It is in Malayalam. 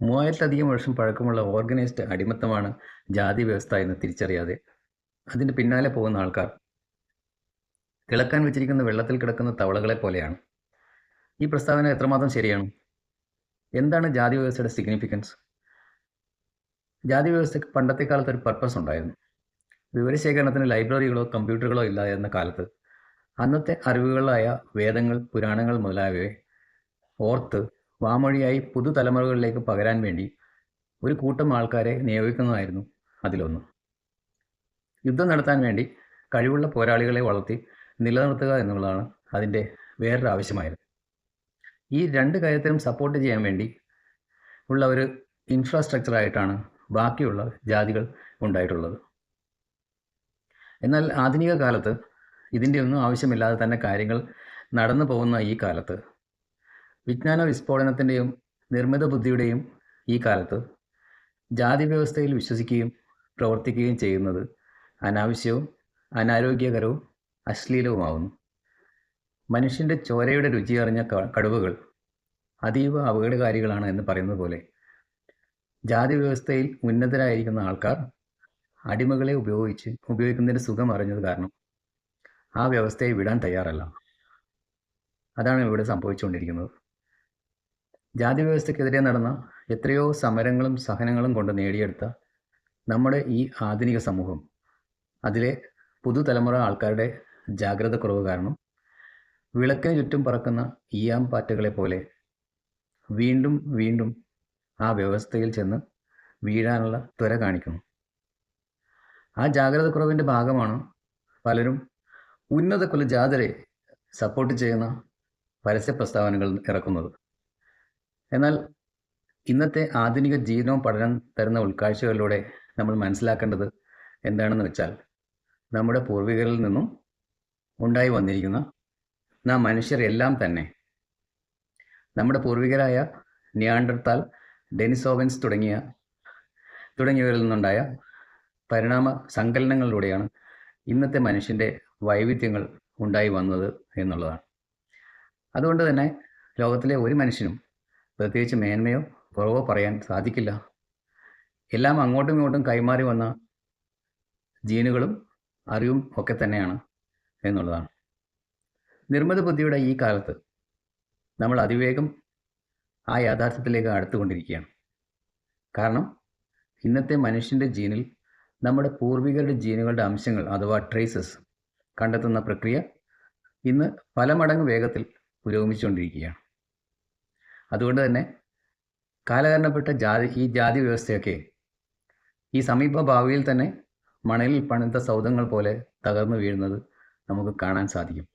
മൂവായിരത്തിലധികം വർഷം പഴക്കമുള്ള ഓർഗനൈസ്ഡ് അടിമത്തമാണ് ജാതി വ്യവസ്ഥ എന്ന് തിരിച്ചറിയാതെ അതിന്റെ പിന്നാലെ പോകുന്ന ആൾക്കാർ. തിളക്കാൻ വെച്ചിരിക്കുന്ന വെള്ളത്തിൽ കിടക്കുന്ന തവളകളെ പോലെയാണ്. ഈ പ്രസ്താവന എത്രമാത്രം ശരിയാണ്? എന്താണ് ജാതി വ്യവസ്ഥയുടെ സിഗ്നിഫിക്കൻസ് ജാതി വ്യവസ്ഥയ്ക്ക് പണ്ടത്തെ കാലത്ത് ഒരു പർപ്പസ് ഉണ്ടായിരുന്നു. വിവരശേഖരണത്തിന് ലൈബ്രറികളോ കമ്പ്യൂട്ടറുകളോ ഇല്ലായിരുന്ന കാലത്ത് അന്നത്തെ അറിവുകളായ വേദങ്ങൾ പുരാണങ്ങൾ മുതലായവയെ ഓർത്ത് വാമൊഴിയായി പുതുതലമുറകളിലേക്ക് പകരാൻ വേണ്ടി ഒരു കൂട്ടം ആൾക്കാരെ നിയോഗിക്കുന്നതായിരുന്നു അതിലൊന്ന്. യുദ്ധം നടത്താൻ വേണ്ടി കഴിവുള്ള പോരാളികളെ വളർത്തി നിലനിർത്തുക എന്നുള്ളതാണ് അതിന്റെ വേറൊരു ആവശ്യമായിരുന്നു. ഈ രണ്ട് കാര്യത്തിനും സപ്പോർട്ട് ചെയ്യാൻ വേണ്ടി ഉള്ള ഒരു ഇൻഫ്രാസ്ട്രക്ചറായിട്ടാണ് ബാക്കിയുള്ള ജാതികൾ ഉണ്ടായിട്ടുള്ളത്. എന്നാൽ ആധുനിക കാലത്ത് ഇതിന്റെ ഒന്നും ആവശ്യമില്ലാതെ തന്നെ കാര്യങ്ങൾ നടന്നു പോകുന്ന ഈ കാലത്ത് വിജ്ഞാന വിസ്ഫോടനത്തിന്റെയും നിർമ്മിത ബുദ്ധിയുടെയും ഈ കാലത്ത് ജാതി വ്യവസ്ഥയിൽ വിശ്വസിക്കുകയും പ്രവർത്തിക്കുകയും ചെയ്യുന്നത് അനാവശ്യവും അനാരോഗ്യകരവും അശ്ലീലവുമാവുന്നു. മനുഷ്യന്റെ ചോരയുടെ രുചി അറിഞ്ഞ കടുവകൾ അതീവ അപകടകാരികളാണ് എന്ന് പറയുന്നത് പോലെ ജാതി വ്യവസ്ഥയിൽ ഉന്നതരായിരിക്കുന്ന ആൾക്കാർ അടിമകളെ ഉപയോഗിച്ച് ഉപയോഗിക്കുന്നതിന് സുഖം അറിഞ്ഞത് കാരണം ആ വ്യവസ്ഥയെ വിടാൻ തയ്യാറല്ല. അതാണ് ഇവിടെ സംഭവിച്ചുകൊണ്ടിരിക്കുന്നത്. ജാതി വ്യവസ്ഥക്കെതിരെ നടന്ന എത്രയോ സമരങ്ങളും സഹനങ്ങളും കൊണ്ട് നേടിയെടുത്ത നമ്മുടെ ഈ ആധുനിക സമൂഹം. അതിലെ പുതുതലമുറ ആൾക്കാരുടെ ജാഗ്രത കുറവ് കാരണം വിളക്കിന് ചുറ്റും പറക്കുന്ന ഈയാം പാറ്റകളെ പോലെ വീണ്ടും വീണ്ടും ആ വ്യവസ്ഥയിൽ ചെന്ന് വീഴാനുള്ള ത്വര കാണിക്കുന്നു. ആ ജാഗ്രത കുറവിന്റെ ഭാഗമാണ് പലരും ഉന്നത കുലജാതരെ സപ്പോർട്ട് ചെയ്യുന്ന പരസ്യ പ്രസ്താവനകൾ ഇറക്കുന്നത്. എന്നാൽ ഇന്നത്തെ ആധുനിക ജീവിതവും പഠനം തരുന്ന ഉൾക്കാഴ്ചകളിലൂടെ നമ്മൾ മനസ്സിലാക്കേണ്ടത് എന്താണെന്ന് വെച്ചാൽ നമ്മുടെ പൂർവികരിൽ നിന്നും ഉണ്ടായി വന്നിരിക്കുന്ന നാം മനുഷ്യരെല്ലാം തന്നെ. നമ്മുടെ പൂർവികരായ നിയാണ്ടർത്താൽ ഡെനിസോവൻസ് തുടങ്ങിയ തുടങ്ങിയവരിൽ നിന്നുണ്ടായ പരിണാമ സങ്കലനങ്ങളിലൂടെയാണ് ഇന്നത്തെ മനുഷ്യന്റെ വൈവിധ്യങ്ങൾ ഉണ്ടായി വന്നത് എന്നുള്ളതാണ്. അതുകൊണ്ട് തന്നെ ലോകത്തിലെ ഒരു മനുഷ്യനും പ്രത്യേകിച്ച് മേന്മയോ കുറവോ പറയാൻ സാധിക്കില്ല. എല്ലാം അങ്ങോട്ടും ഇങ്ങോട്ടും കൈമാറി വന്ന ജീനുകളും അറിവും ഒക്കെ തന്നെയാണ് എന്നുള്ളതാണ്. നിർമ്മിത ബുദ്ധിയുടെ ഈ കാലത്ത് നമ്മൾ അതിവേഗം ആ യാഥാർത്ഥ്യത്തിലേക്ക് അടുത്തുകൊണ്ടിരിക്കുകയാണ്. കാരണം ഇന്നത്തെ മനുഷ്യന്റെ ജീനിൽ നമ്മുടെ പൂർവികരുടെ ജീനുകളുടെ അംശങ്ങൾ അഥവാ ട്രേസസ് കണ്ടെത്തുന്ന പ്രക്രിയ ഇന്ന് പല മടങ്ങ് വേഗത്തിൽ പുരോഗമിച്ചുകൊണ്ടിരിക്കുകയാണ്. അതുകൊണ്ട് തന്നെ കാലഹരണപ്പെട്ട ജാതി ഈ ജാതി വ്യവസ്ഥയൊക്കെ ഈ സമീപ ഭാവിയിൽ തന്നെ മണലിൽ പണിത സൗധങ്ങൾ പോലെ തകർന്നു വീഴുന്നത് നമുക്ക് കാണാൻ സാധിക്കും.